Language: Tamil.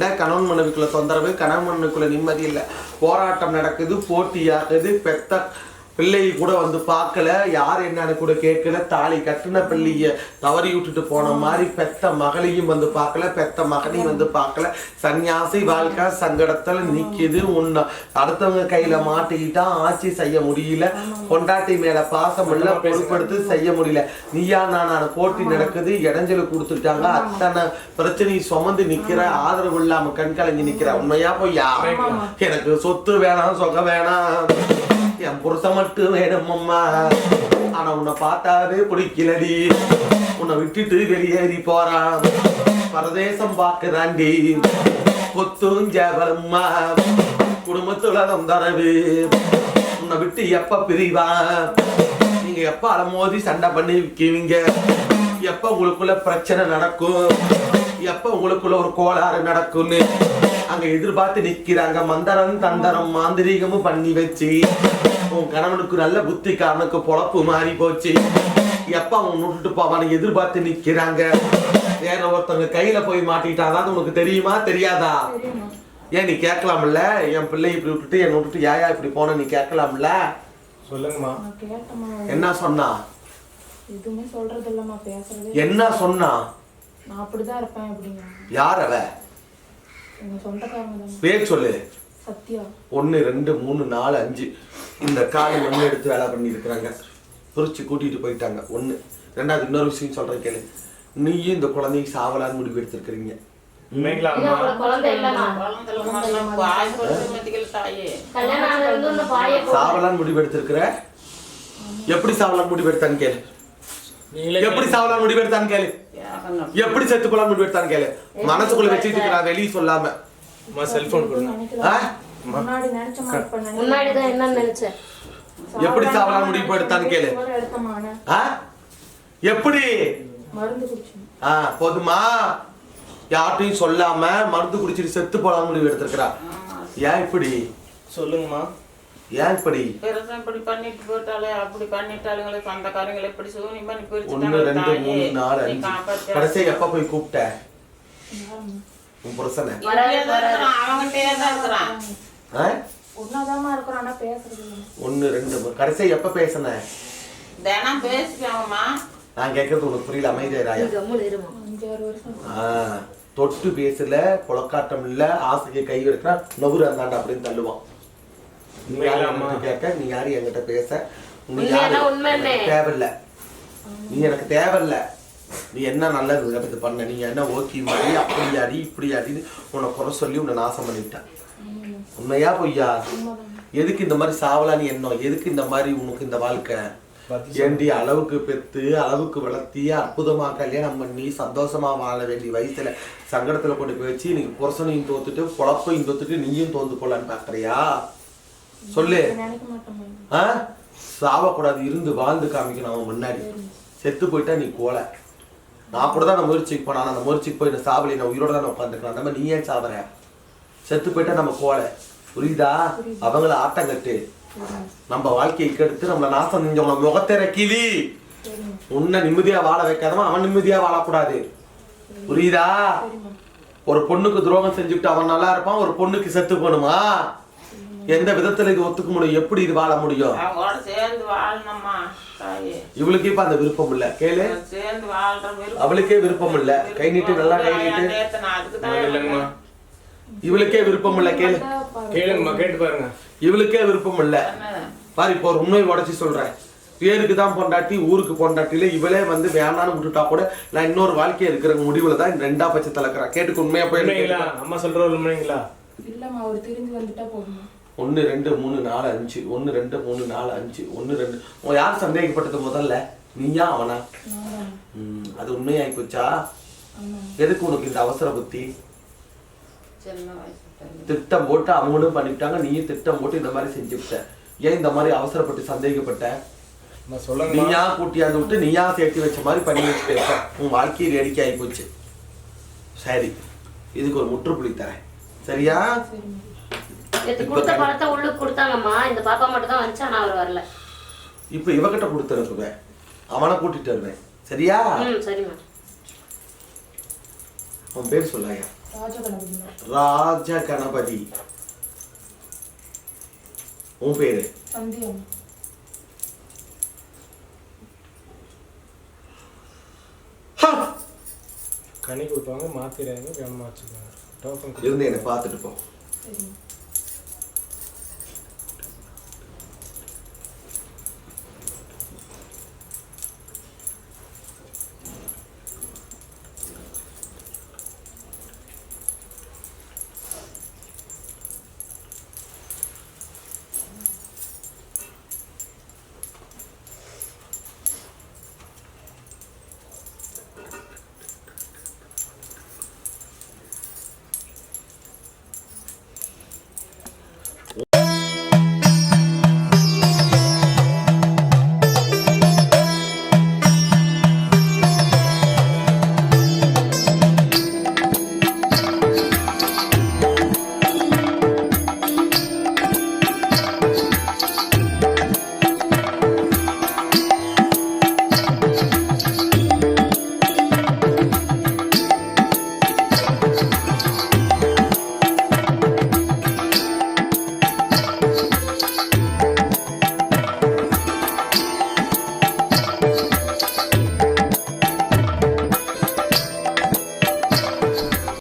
சண்டை கணவன் மனைவிக்குள்ள தொந்தரவு கணவன் மனைவிக்குள்ள நிம்மதி இல்லை. போராட்டம் நடக்குது போட்டியாகுது பெத்த பிள்ளை கூட வந்து பார்க்கல. யார் என்னன்னு கூட கேட்கல. தாலி கட்டின பிள்ளைய தவறி விட்டுட்டு போன மாதிரி பெத்த மகளையும் வந்து பார்க்கல. பெத்த மகனையும் வந்து பார்க்கல. சன்னியாசி வாழ்க்கை சங்கடத்துல நிக்குது. உன்னை அடுத்தவங்க கையில மாட்டிக்கிட்டா ஆட்சி செய்ய முடியல. பொண்டாட்டி மேல பாசம் இல்ல பொறுப்படுத்து செய்ய முடியல. நீயா நான் போட்டி நடக்குது. இடைஞ்சல் கொடுத்துட்டாங்க. அத்தனை பிரச்சனையை சுமந்து நிக்கிற ஆதரவு இல்லாம கண் கலங்கி நிக்கிற உண்மையா பொய்யா? எனக்கு சொத்து வேணாம் சொக வேணாம். என் புருஷன் மட்டும் வேணும் அம்மா. ஆனா உன்னை பார்த்தாவே பிடிக்கலடி. உன்னை விட்டுட்டு வெளியேறி போறான். பரதேசம் பார்க்கறாண்டி கொத்தும் ஜபலம்மா குடும்பத்துல தரவு. உன்னை விட்டு எப்ப பிரிவான்? நீங்க எப்ப அலமோதி சண்டை பண்ணி விற்குவீங்க எப்ப உங்களுக்குள்ள பிரச்சனை நடக்கும்? எப்ப உங்களுக்குள்ள ஒரு கோளாறு நடக்கும்னு? அங்க எதிர்பார்த்து நிக்கிறாங்க மந்தரம் தந்தரம் மாந்திரீகமும் பண்ணி வச்சு உன் கணவனுக்கு நல்ல புத்திக்காரனுக்கு பொழப்பு மாறி போச்சு. எப்ப அவன் விட்டுட்டு போவான்னு எதிர்பார்த்து நிக்கிறாங்க வேற ஒருத்தவங்க கையில போய் மாட்டிட்டாதான் உனக்கு தெரியுமா தெரியாதா? ஏன் நீ கேட்கலாம்ல? என் பிள்ளை இப்படி விட்டுட்டு என்னை விட்டுட்டு ஏயா இப்படி போன நீ கேட்கலாம்ல? சொல்லுங்கம்மா. என்ன சொன்னா? எதுவுமே சொல்றது இல்லம்மா பேசுறதே என்ன சொன்னா? நான் அப்படிதான் இருப்பேன் அப்படிங்க. யார் அவ? பேர் சொல்லு. சத்யா. ஒன்று ரெண்டு மூணு நாலு அஞ்சு. இந்த காலை ஒன்று எடுத்து வேலை பண்ணி இருக்கிறாங்க குறிச்சு கூட்டிட்டு போயிட்டாங்க. ஒன்று ரெண்டாவது இன்னொரு விஷயம் சொல்றேன் கேளு. நீயும் இந்த குழந்தைக்கு சாவலான்னு முடிவு எடுத்திருக்கிறீங்க. சாவலான்னு முடிவு எடுத்திருக்கிற? எப்படி சாவலான்னு முடிவு எடுத்தான்னு கேளு. எப்படி சாவலான்னு முடிவு எடுத்தான்னு கேளு. எப்படி செத்து முடிவு எடுத்தான்னு கேளு. மனசுக்குள்ள வச்சுட்டு வெளியே சொல்லாம. அம்மா செல்போன் கொடுங்க. எப்படி சாவலான்னு முடிவு எடுத்தான்னு கேளு? எப்படி? ஆ போதுமா. யார்ட்டையும் சொல்லாம மருந்து குடிச்சிட்டு செத்து போலாம்னு முடிவு எடுத்திருக்கிறா. ஏன் இப்படி? சொல்லுங்கம்மா. ஏன் இப்படி? பெருசா இப்படி பண்ணிட்டு போயிட்டாலே அப்படி பண்ணிட்டாளுங்களே சொந்தக்காரங்களை இப்படி சூனியம் ரெண்டு மூணு நாலு. நீ அஞ்சு. காப்பாத்து. கடைசியா எப்ப போய் கூப்பிட்ட? யாரும்மா? உன் புருஷனை. இங்கேயே தான் இருக்கிறான், இருக்கிறோம் பேசுறது ரெண்டு மூணு. கடைசியா எப்ப பேசின? தினம் பேசிக்கோங்கம்மா. நான் கேட்கறது உனக்கு புரியல ஆ, தொட்டு பேசல புலக்காட்டம் இல்ல ஆசைக்கு கை வைக்கிறா நொகுரு அந்தாண்டா அப்படின்னு தள்ளுவான். நீ என்கிட்ட கேட்க நீ யாரு என்கிட்ட பேச நீ தேவையில்ல. நீ எனக்கு தேவையில்ல. நீ என்ன நல்லது எனக்கு பண்ண நீ என்ன ஓகே மாதிரி அப்படி அடி இப்படி அடின்னு உன்னை குறை சொல்லி உன்னை நாசம் பண்ணிவிட்டேன் உண்மையா பொய்யா? எதுக்கு இந்த மாதிரி சாவலான்னு எண்ணம் எதுக்கு இந்த மாதிரி உனக்கு இந்த வாழ்க்கை? ஏண்டி அளவுக்கு பெத்து அளவுக்கு வளர்த்தி அற்புதமா கல்யாணம் பண்ணி சந்தோஷமா வாழ வேண்டிய வயசுல சங்கடத்துல கொண்டு போய் வச்சு நீங்க புருஷனையும் தோத்துட்டு பொழப்பையும் தோத்துட்டு நீயும் தோந்து போலான்னு பாக்குறியா சொல்லு. ஆ? சாவக்கூடாது இருந்து வாழ்ந்து காமிக்கணும் அவன் முன்னாடி. செத்து போயிட்டா நீ கோலை. நான் கூட தான் நான் முயற்சிக்கு போனான் அந்த முயற்சிக்கு போய் நான் சாவலி நான் உயிரோட தான் உட்காந்துக்கலாம் அந்த மாதிரி நீ ஏன் சாவற? செத்து போயிட்டா நம்ம கோலை. புரியுதா? அவங்கள ஆட்டம் கட்டு. நம்ம வாழ்க்கையை கெடுத்து நம்மள நாசம் செஞ்சவங்கள முகத்திர கிளி. உன்னை நிம்மதியா வாழ வைக்காதவன் அவன் நிம்மதியா வாழக்கூடாது. புரியுதா? ஒரு பொண்ணுக்கு துரோகம் செஞ்சுட்டு அவன் நல்லா இருப்பான் ஒரு பொண்ணுக்கு செத்து போகணுமா? எந்த விதத்துல இது ஒத்துக்க முடியும்? எப்படி இது வாழ முடியும்? சேர்ந்து இவளுக்கு இப்ப அந்த விருப்பம் இல்ல. கேளு. சேர்ந்து வாழ்ற விருப்பம் அவளுக்கே விருப்பம் இல்ல. கை நீட்டு நல்லா கை நீட்டு. இவளுக்கே விருப்பம் இல்ல. கேளு. கேளுங்கம்மா கேட்டு பாருங்க. இவளுக்கே விருப்பம் இல்ல? பாரு இப்போ ஒரு உண்மை உடச்சி சொல்றேன். பேருக்கு தான் பொண்டாட்டி ஊருக்கு பொண்டாட்டில இவளே வந்து வேணான்னு விட்டுட்டா கூட நான் இன்னொரு வாழ்க்கைய இருக்கிற முடிவுல தான் ரெண்டா பட்சத்துல இருக்கிறேன் கேட்டுக்கு உண்மையா போய் உண்மைங்களா? அம்மா சொல்ற உண்மைங்களா? இல்லம்மா அவர் திரும்பி வந்துட்டா போதுமா ஒன்னு ரெண்டு மூணு நாலு அஞ்சு. ஒன்னு ரெண்டு மூணு நாலு அஞ்சு. ஒன்னு ரெண்டு. உன் யார் சந்தேகப்பட்டது முதல்ல? நீயா அவனா? அது உண்மையாகி போச்சா? எதுக்கு உனக்கு இந்த அவசர புத்தி. திட்டம் போட்டு அவங்களும் பண்ணிவிட்டாங்க நீயும் திட்டம் போட்டு இந்த மாதிரி செஞ்சு விட்ட ஏன் இந்த மாதிரி அவசரப்பட்டு சந்தேகப்பட்ட? சொல்லுங்கம்மா நீயா கூட்டியாந்து விட்டு நீயா சேர்த்து வச்ச மாதிரி பண்ணி வச்சுட்டு. உன் வாழ்க்கையில் வேடிக்கை ஆகி போச்சு. சரி இதுக்கு ஒரு முற்றுப்புள்ளி தரேன். சரியா? நேற்று கொடுத்த பழத்தை உள்ளுக்கு கொடுத்தாங்கம்மா. இந்த பாப்பா மட்டும் தான் வந்துச்சு ஆனால் அவர் வரல. இப்போ இவகிட்ட கொடுத்துருக்குவேன் அவனை கூட்டிட்டு வருவேன். சரியா? சரிம்மா அவன் பேர் சொல்லாயா? ராஜ கணபதி உன் பேரு? கனி கொடுப்பாங்க மாத்திரையாங்க கவனமாக வச்சுக்கோங்க. டோக்கன் இருந்து என்னை பார்த்துட்டு போ.